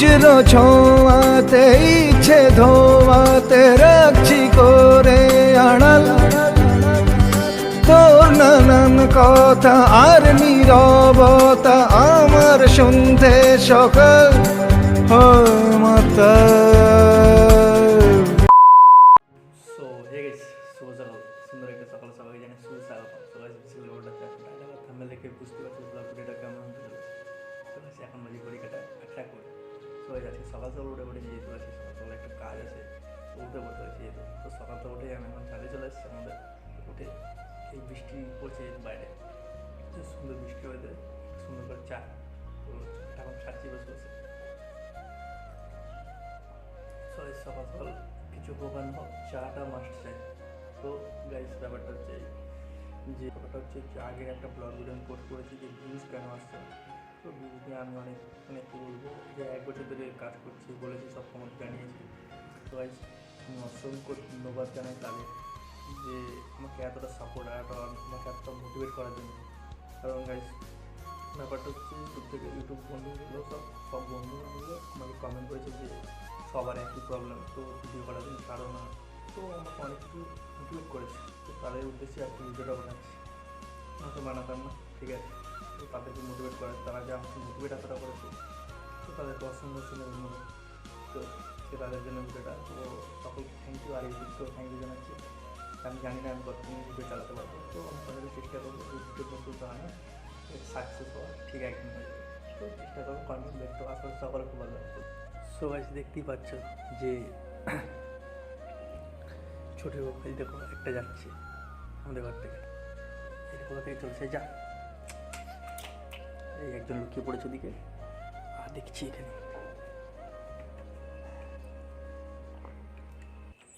বজ্র ছোঁয়াতে, ইচ্ছে ধোয়াতে রাখছি করে আড়াল। তোর নানান কথা আর নীরবতা আমার শুনতে সকাল হয় মাতা সবাই আজকে সকাল সকাল উঠে উঠে যেহেতু আছে সকাল সকাল একটা কাজ আছে, উঠতে বসে আছে যেহেতু, তো সকাল উঠে আমি এখন ছাদে চলে এসেছি, আমাদের উঠে এই বৃষ্টি পড়ছে বাইরে সুন্দর বৃষ্টি ওয়েদারে সুন্দর করে চা এখন খাচ্ছি বসে বসে সবাই সকাল সকাল কিছু হোক, চাটা মাস্ট চাই তো গাইস ব্যাপারটা হচ্ছে যে, ব্যাপারটা হচ্ছে আগের একটা ব্লগ ভিডিও আমি পোস্ট করেছি যে ভিউজ কেন আসছে। তো নিয়ে আমি অনেক অনেক কি বলব, যে এক বছর ধরে কাজ করছি, বলেছি সব কমেন্ট জানিয়েছি। তো আমি অসংখ্য ধন্যবাদ জানাই তাদের যে আমাকে এতটা সাপোর্ট আর আমাকে এতটা মোটিভেট করার জন্য। কারণ গাইস ব্যাপারটা হচ্ছে ইউটিউব থেকে ইউটিউব বন্ধুগুলো সব সব বন্ধুগুলো আমাকে কমেন্ট করেছে যে সবার একই প্রবলেম তো ভিডিও করার জন্য কারও না। তো আমাকে অনেক কিছু মোটিভেট করেছে। তো তাদের উদ্দেশ্যে আর কি ভিডিওটা বানাচ্ছি। আমাকে বানাতাম না, ঠিক আছে। তাদেরকে মোটিভেট করে, তারা যে আমাকে মোটিভেট এতটা করেছে, তো তাদেরকে অসংখ্য অসংখ্য ধন্যবাদ। তো সে তাদের জন্য ভিডিওটা তো সকলকে থ্যাংক ইউ আর ইউটিউবকেও থ্যাংক ইউ জানাচ্ছি। আমি জানি না আমি কতদিন ভিডিও চালাতে পারব। তো আমি তাদেরকে চেষ্টা করব ভিডিও পর্যন্ত হয় না সাকসেস হওয়া ঠিক একদিন হয়ে তো চেষ্টা করব কন্টেন্ট দেখতে। আসলে সকলে খুব ভালো লাগবে সো গাইস দেখতেই পাচ্ছ যে ছোটো দেখো একটা যাচ্ছে আমাদের ঘর থেকে। এটা কোথা থেকে চলছে? যা। এই একজন লুকিয়ে পড়েছে ওদিকে। আর দেখছি এখানে।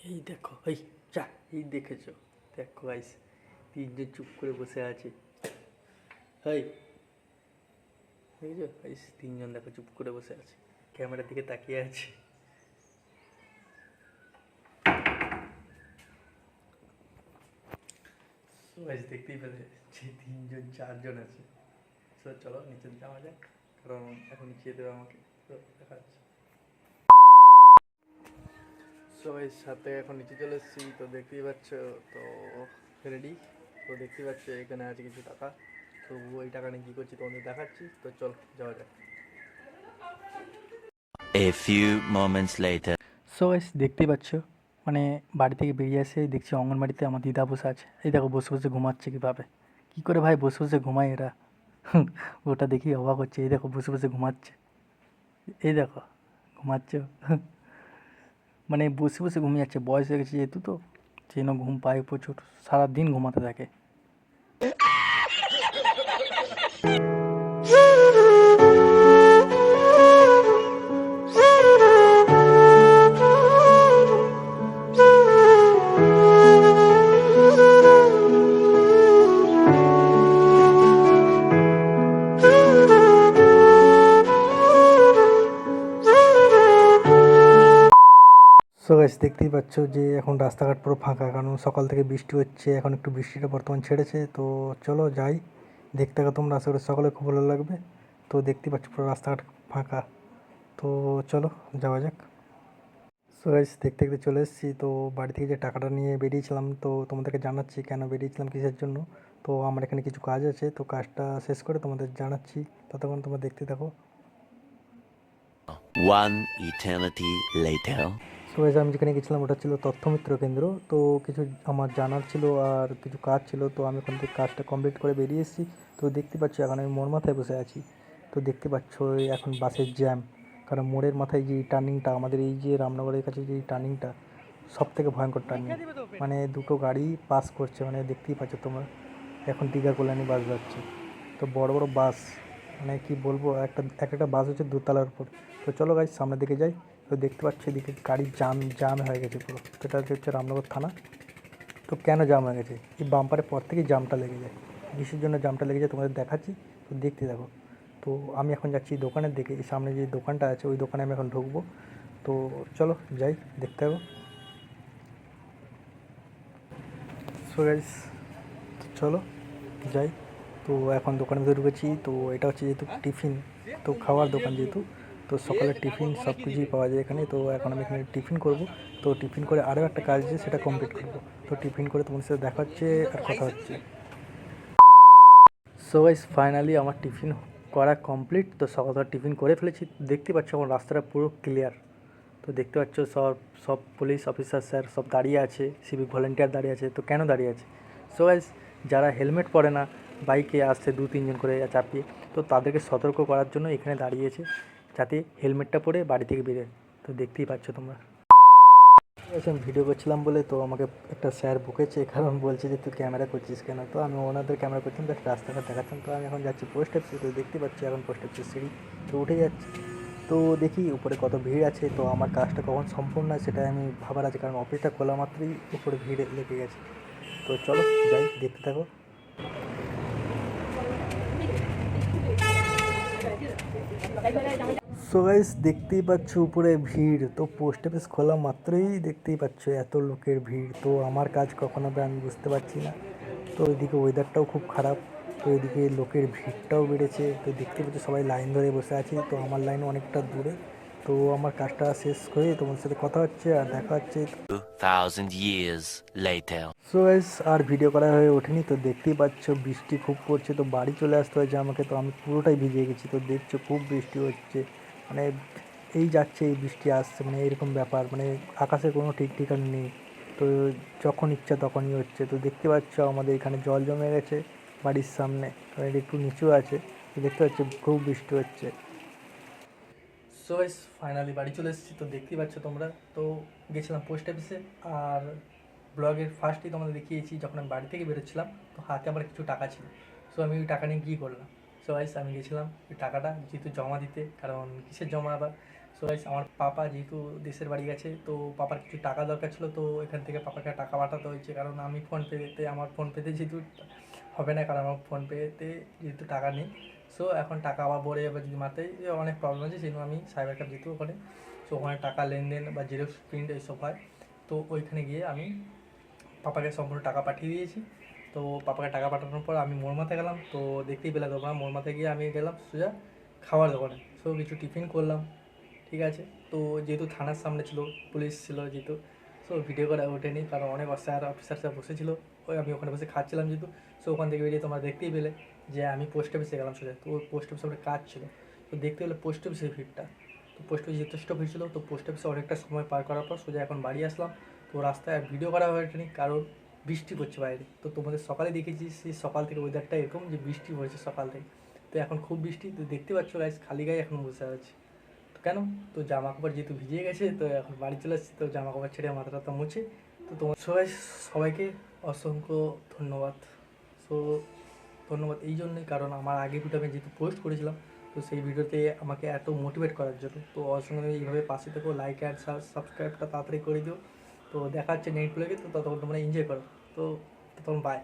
এই দেখো, এই যা, এই দেখেছ। দেখো গাইস তিনজন চুপ করে বসে আছে। এই দেখেছ গাইস তিনজন দেখো চুপ করে বসে আছে। ক্যামেরার দিকে তাকিয়ে আছে। দেখতেই পেলে যে তিনজন, চারজন আছে। তো চলো নিচে যাওয়া যাক কারণ এখন নিচে দেবে আমাকে। তো দেখা যাচ্ছে। সবাই সাথে এখন নিচে চলে এসেছি তো দেখতেই পাচ্ছ তো রেডি তো দেখতেই পাচ্ছ এখানে আছে কিছু টাকা। তো ওই টাকা নিয়ে কী করছি তোমাদের দেখাচ্ছি তো চল যাওয়া যাক। A few moments later. So guys দেখতেই পাচ্ছ মানে বাড়ি থেকে বেরিয়ে এসে দেখছি অঙ্গনবাড়িতে আমার দিদা বসে আছে। এই দেখো বসে বসে ঘুমাচ্ছে কীভাবে। কী করে ভাই বসে বসে ঘুমায় এরা? ওটা দেখি অবাক হচ্ছে। এই দেখো, বসে বসে ঘুমাচ্ছে। এই দেখো, ঘুমাচ্ছে। মানে বসে বসে ঘুমিয়ে যাচ্ছে। বয়স হয়ে গেছে যেহেতু তো যেন ঘুম পায় প্রচুর। সারাদিন ঘুমাতে থাকে। গাইস দেখতেই পাচ্ছ যে এখন রাস্তাঘাট পুরো ফাঁকা, কারণ সকাল থেকে বৃষ্টি হচ্ছে, এখন একটু বৃষ্টিটা বর্তমান ছেড়েছে। তো চলো যাই, দেখতে থাকো তোমরা, আশা করি সকালে খুব ভালো লাগবে। তো দেখতেই পাচ্ছ পুরো রাস্তাঘাট ফাঁকা। তো চলো, যাওয়া যাক। সো গাইস দেখতে দেখতে চলে এসেছি। তো বাড়ি থেকে যে টাকাটা নিয়ে বেরিয়েছিলাম, তো তোমাদেরকে জানাচ্ছি কেন বেরিয়েছিলাম কিসের জন্য। তো আমার এখানে কিছু কাজ আছে, তো কাজটা শেষ করে তোমাদের জানাচ্ছি। ততক্ষণ তোমরা দেখতে থাকো। One eternity later. So guys আমি যেখানে গেছিলাম ওটা ছিল তথ্যমিত্র কেন্দ্র। তো কিছু আমার জানার ছিল আর কিছু কাজ ছিল, তো আমি ওখান থেকে কাজটা কমপ্লিট করে বেরিয়ে এসেছি। তো দেখতে পাচ্ছ এখন আমি মোড় মাথায় বসে আছি। তো দেখতে পাচ্ছ এখন বাসের জ্যাম কারণ মোড়ের মাথায় যে টার্নিংটা আমাদের এই যে রামনগরের কাছে যে টার্নিংটা সব থেকে ভয়ঙ্কর টার্নিং মানে দুটো গাড়ি পাস করছে মানে দেখতেই পাচ্ছ তোমরা। এখন দীঘা কল্যাণী বাস যাচ্ছে তো বড় বড় বাস মানে কি বলব, একটা, এক একটা বাস হচ্ছে দোতলার উপর। তো চলো গাইজ সামনের দিকে যাই। তো দেখতে পাচ্ছি এদিকে গাড়ি জাম জাম হয়ে গেছে পুরো। তো এটা হচ্ছে রামনগর থানা। তো কেন জাম হয়ে গেছে? এই বাম্পারের পর থেকেই জামটা লেগে যায়। কিসের জন্য জামটা লেগে যায় তোমাদের দেখাচ্ছি, তো দেখতে দেখো তো আমি এখন যাচ্ছি দোকানের দিকে, এই সামনে যে দোকানটা আছে, ওই দোকানে আমি এখন ঢুকবো। তো চলো, যাই, দেখতে থাকো। সো চলো, যাই। তো এখন ভিতরে ঢুকেছি, তো এটা হচ্ছে যেহেতু টিফিন তো খাওয়ার দোকান যেহেতু। তো সকালে টিফিন সব কিছুই পাওয়া যায় এখানে। তো এখন আমি এখানে টিফিন করব। তো টিফিন করে আরও একটা কাজ আছে, সেটা কমপ্লিট করব। তো টিফিন করে তোমার সাথে দেখা হচ্ছে আর কথা হচ্ছে। সো গাইস ফাইনালি আমার টিফিন করা কমপ্লিট তো সকাল সকাল টিফিন করে ফেলেছি। দেখতে পাচ্ছ আমার রাস্তাটা পুরো ক্লিয়ার তো দেখতে পাচ্ছ সব সব পুলিশ অফিসার স্যার সব দাঁড়িয়ে আছে সিভিক ভলেন্টিয়ার দাঁড়িয়ে আছে। তো কেন দাঁড়িয়ে আছে? সো গাইস যারা হেলমেট পরে না বাইকে আসছে দু তিনজন করে চাপিয়ে, তো তাদেরকে সতর্ক করার জন্য এখানে দাঁড়িয়েছে যাতে হেলমেটটা পরে বাড়ি থেকে বেরোয়। তো দেখতেই পাচ্ছ তোমরা। আচ্ছা আমি ভিডিও করছিলাম বলে তো আমাকে একটা স্যার বকেছে, কারণ বলছে যে, তুই ক্যামেরা করছিস কেন? তো আমি ওনাদের ক্যামেরা করছিলাম তো রাস্তাঘাট দেখাচ্ছিলাম তো আমি এখন যাচ্ছি পোস্ট অফিসে তো দেখতে পাচ্ছি এখন পোস্ট অফিসের সিঁড়ি তো উঠে যাচ্ছি। তো দেখি উপরে কত ভিড় আছে, তো আমার কাজটা কখন সম্পূর্ণ হয় সেটা আমি ভাবার আছে, কারণ অফিসটা খোলা মাত্রই উপরে ভিড় লেগে গেছে। তো চলো, যাই, দেখতে থাকো। সো গাইস দেখতেই পাচ্ছ উপরে ভিড়। তো পোস্ট অফিস খোলা মাত্রই দেখতেই পাচ্ছ এত লোকের ভিড়। তো আমার কাজ কখন হবে আমি বুঝতে পারছি না। তো ওইদিকে ওয়েদারটাও খুব খারাপ। তো এদিকে লোকের ভিড়টাও বেড়েছে। তো দেখতে পাচ্ছ সবাই লাইন ধরে বসে আছে। তো আমার লাইন অনেকটা দূরে। তো আমার কাজটা শেষ করে তোমার সাথে কথা হচ্ছে আর দেখা হচ্ছে 2000 years later. সো গাইস আর ভিডিও করা হয়ে ওঠেনি। তো দেখতেই পাচ্ছ বৃষ্টি খুব পড়ছে। তো বাড়ি চলে আসতে হয়েছে আমাকে। তো আমি পুরোটাই ভিজে গেছি। তো দেখছ খুব বৃষ্টি হচ্ছে। মানে এই যাচ্ছে, এই বৃষ্টি আসছে মানে এরকম ব্যাপার মানে আকাশে কোনো ঠিক ঠিকানা নেই। তো যখন ইচ্ছা তখনই হচ্ছে। তো দেখতে পাচ্ছ আমাদের এখানে জল জমে গেছে বাড়ির সামনে। তো এটা একটু নিচু আছে। তো দেখতে পাচ্ছ খুব বৃষ্টি হচ্ছে। সো গাইস ফাইনালি বাড়ি চলে এসেছি। তো দেখতেই পাচ্ছ তোমরা। তো গেছিলাম পোস্ট অফিসে আর ব্লগের ফার্স্টেই তোমাদের দেখিয়েছি, যখন আমি বাড়ি থেকে বেরোচ্ছিলাম, তো হাতে আমার কিছু টাকা ছিল। সো আমি ওই টাকা নিয়ে কী করলাম? সো গাইস আমি গেছিলাম টাকাটা যেহেতু জমা দিতে, কারণ কিসের জমা আবার? সো গাইস আমার পাপা যেহেতু দেশের বাড়ি গেছে, তো পাপার কিছু টাকা দরকার ছিল, তো এখান থেকে পাপাকে টাকা পাঠাতে হয়েছে। কারণ আমি ফোন পেতে আমার ফোন পেতে যেহেতু হবে না, কারণ আমার ফোন পেতে যেহেতু টাকা নেই। সো এখন টাকা আবার ভরে যাবে যদি মাথায় অনেক প্রবলেম আছে সেই আমি সাইবার ক্যাব যেহেতু ওখানে। সো ওখানে টাকা লেনদেন বা জেরক্স প্রিন্ট এইসব হয়। তো ওইখানে গিয়ে আমি পাপাকে সম্পূর্ণ টাকা পাঠিয়ে দিয়েছি। তো পাপাকে টাকা পাঠানোর পর আমি মোরমাতে গেলাম। তো দেখতেই পেলে তোমরা, মোরমাতে গিয়ে আমি গেলাম সোজা খাওয়ার দোকানে। সো কিছু টিফিন করলাম, ঠিক আছে। তো যেহেতু থানার সামনে ছিল, পুলিশ ছিল যেহেতু সো ভিডিও করা ওঠেনি, কারণ অনেক স্যার অফিসার স্যার বসেছিল। ওই আমি ওখানে বসে খাচ্ছিলাম যেহেতু সো ওখান থেকে বেরিয়ে তোমরা দেখতেই পেলে যে আমি পোস্ট অফিসে গেলাম সোজা। তো ওই পোস্ট অফিসে কাজ ছিল। তো দেখতে পেলে পোস্ট অফিসের ভিড়টা। তো পোস্ট অফিসে যথেষ্ট ভিড় ছিল, তো পোস্ট অফিসে অনেকটা সময় পার করার পর সোজা এখন বাড়ি আসলাম। তো রাস্তায় ভিডিও করা হয়ে ওঠেনি কারণ বৃষ্টি পড়ছে বাইরে। তো তোমাদের সকালে দেখেছি সেই সকাল থেকে ওয়েদারটা এরকম যে বৃষ্টি হয়েছে সকাল থেকে। তো এখন খুব বৃষ্টি, তো দেখতে পাচ্ছ গাইস খালি গায়ে এখন বসে আছে। তো কেন? তো জামা কাপড় যেহেতু ভিজে গেছে, তো এখন বাড়ি চলে এসেছি তো জামা কাপড় ছেড়ে মাথা টাথা মুছে। তো তোমার সবাই সবাইকে অসংখ্য ধন্যবাদ। সো, ধন্যবাদ এই জন্যই, কারণ আমার আগে ভিডিও আমি যেহেতু পোস্ট করেছিলাম, তো সেই ভিডিওতে আমাকে এত মোটিভেট করার জন্য। তো অসংখ্য এইভাবে পাশে থেকো লাইক অ্যান্ড সাবস্ক্রাইবটা তাড়াতাড়ি করে দিও। তো দেখা হচ্ছে নেক্সট ব্লগে তো ততক্ষণ তোমরা এনজয় করো। তো তখন বাই